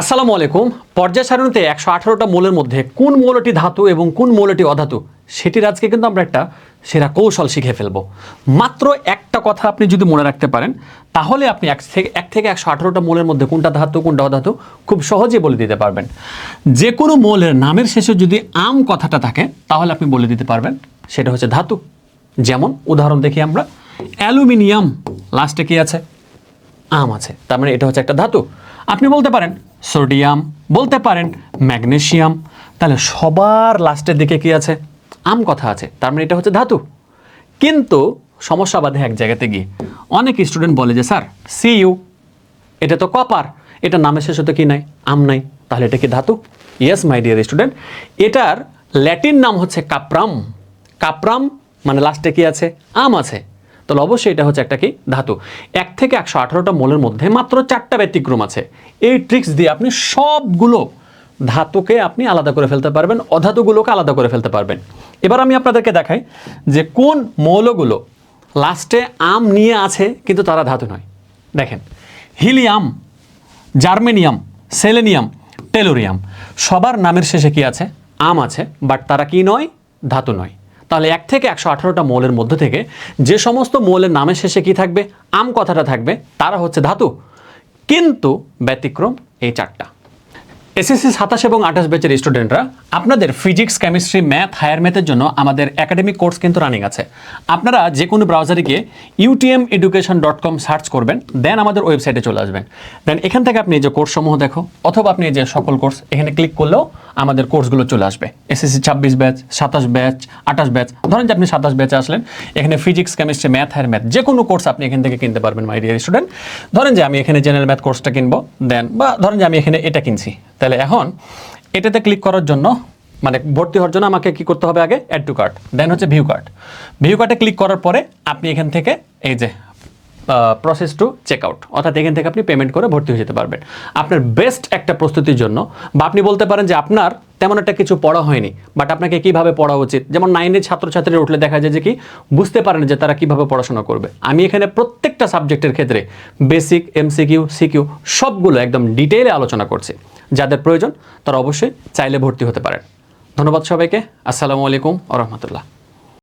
আসসালামু আলাইকুম। পর্যায় সারণীতে একশো আঠারোটা মৌলের মধ্যে কোন মৌলটি ধাতু এবং কোন মৌলটি অধাতু, সেটির আজকে কিন্তু আমরা একটা সেরা কৌশল শিখে ফেলব। মাত্র একটা কথা আপনি যদি মনে রাখতে পারেন, তাহলে আপনি এক থেকে এক থেকে একশো আঠারোটা মৌলের মধ্যে কোনটা ধাতু, কোনটা অধাতু খুব সহজে বলে দিতে পারবেন। যে কোনো মৌলের নামের শেষে যদি আম কথাটা থাকে, তাহলে আপনি বলে দিতে পারবেন, সেটা হচ্ছে ধাতু। যেমন উদাহরণ দেখি আমরা, অ্যালুমিনিয়াম, লাস্টে কি আছে? আম আছে, তার মানে এটা হচ্ছে একটা ধাতু। আপনি বলতে পারেন সোডিয়াম, বলতে পারেন ম্যাগনেশিয়াম। তাহলে সবার লাস্টের দিকে কি আছে? আম কথা আছে, তার মানে এটা হচ্ছে ধাতু। কিন্তু সমস্যা বাধে এক জায়গাতে গিয়ে। অনেক স্টুডেন্ট বলে যে, স্যার সি ইউ এটা তো কপার এটা নামের শেষে তো কি নাই? আম নাই, তাহলে এটা কি ধাতু? ইয়েস মাই ডিয়ার স্টুডেন্ট এটার ল্যাটিন নাম হচ্ছে কাপ্রাম। কাপ্রাম মানে লাস্টে কি আছে? আম আছে। তাহলে অবশ্যই এটা হচ্ছে একটা কি? ধাতু। এক থেকে একশো আঠারোটা মোলের মধ্যে মাত্র চারটা ব্যতিক্রম আছে। এই ট্রিক্স দিয়ে আপনি সবগুলো ধাতুকে আপনি আলাদা করে ফেলতে পারবেন, অধাতুগুলোকে আলাদা করে ফেলতে পারবেন। এবার আমি আপনাদেরকে দেখাই যে কোন মৌলগুলো লাস্টে আম নিয়ে আছে, কিন্তু তারা ধাতু নয়। দেখেন, হিলিয়াম, জার্মেনিয়াম, সেলেনিয়াম, টেলোরিয়াম, সবার নামের শেষে কি আছে? আম আছে বাট তারা কি নয়? ধাতু নয়। তাহলে এক থেকে একশো আঠারোটা মৌলের মধ্যে থেকে যে সমস্ত মৌলের নামের শেষে কি থাকবে? আম কথাটা থাকবে, তারা হচ্ছে ধাতু। কিন্তু ব্যতিক্রম এই চারটা। এসএসসি সাতাশ এবং আঠাশ ব্যাচের স্টুডেন্টরা আপনাদের ফিজিক্স কেমিস্ট্রি ম্যাথ হায়ার ম্যাথের জন্য আমাদের একাডেমিক কোর্স কিন্তু রানিং আছে। আপনারা যে কোনো ব্রাউজারে গিয়ে UTM education dot com search করবেন দেন আমাদের ওয়েবসাইটে চলে আসবেন। দেন এখান থেকে আপনি যে কোর্সসমূহ দেখো, অথবা আপনি যে সকল কোর্স এখানে ক্লিক করলেও আমাদের কোর্সগুলো চলে আসবে। এসএসসি ছাব্বিশ ব্যাচ, সাতাশ ব্যাচ, আঠাশ ব্যাচ, ধরেন যে আপনি সাতাশ ব্যাচে আসলেন, এখানে physics chemistry math higher math যে কোনো কোর্স আপনি এখান থেকে কিনতে পারবেন মাই ডিয়ার স্টুডেন্ট ধরেন যে আমি এখানে জেনারেল ম্যাথ কোর্সটা কিনবো দেন বা ধরেন যে আমি এখানে এটা কিনছি। তাহলে এখন এটাতে ক্লিক করার জন্য মানে ভর্তি হওয়ার জন্য আমাকে কি করতে হবে আগে? অ্যাড টু কার্ট দেন হচ্ছে ভিউ কার্ট ভিউ কার্টে ক্লিক করার পরে আপনি এখান থেকে এই যে প্রসেস টু চেক আউট অর্থাৎ এখান থেকে আপনি পেমেন্ট করে ভর্তি হয়ে যেতে পারবেন। আপনার বেস্ট একটা প্রস্তুতির জন্য, বা আপনি বলতে পারেন যে আপনার তেমন একটা কিছু পড়া হয়নি বাট আপনাকে কীভাবে পড়া উচিত? যেমন নাইনের ছাত্রছাত্রীরা উঠলে দেখা যায় যে কি, বুঝতে পারেন যে তারা কীভাবে পড়াশোনা করবে। আমি এখানে প্রত্যেকটা সাবজেক্টের ক্ষেত্রে বেসিক এমসিকিউ সিকিউ সবগুলো একদম ডিটেইলে আলোচনা করছি। যাদের প্রয়োজন তারা অবশ্যই চাইলে ভর্তি হতে পারেন। ধন্যবাদ সবাইকে। আসসালামু আলাইকুম আ রহমতুল্লাহ।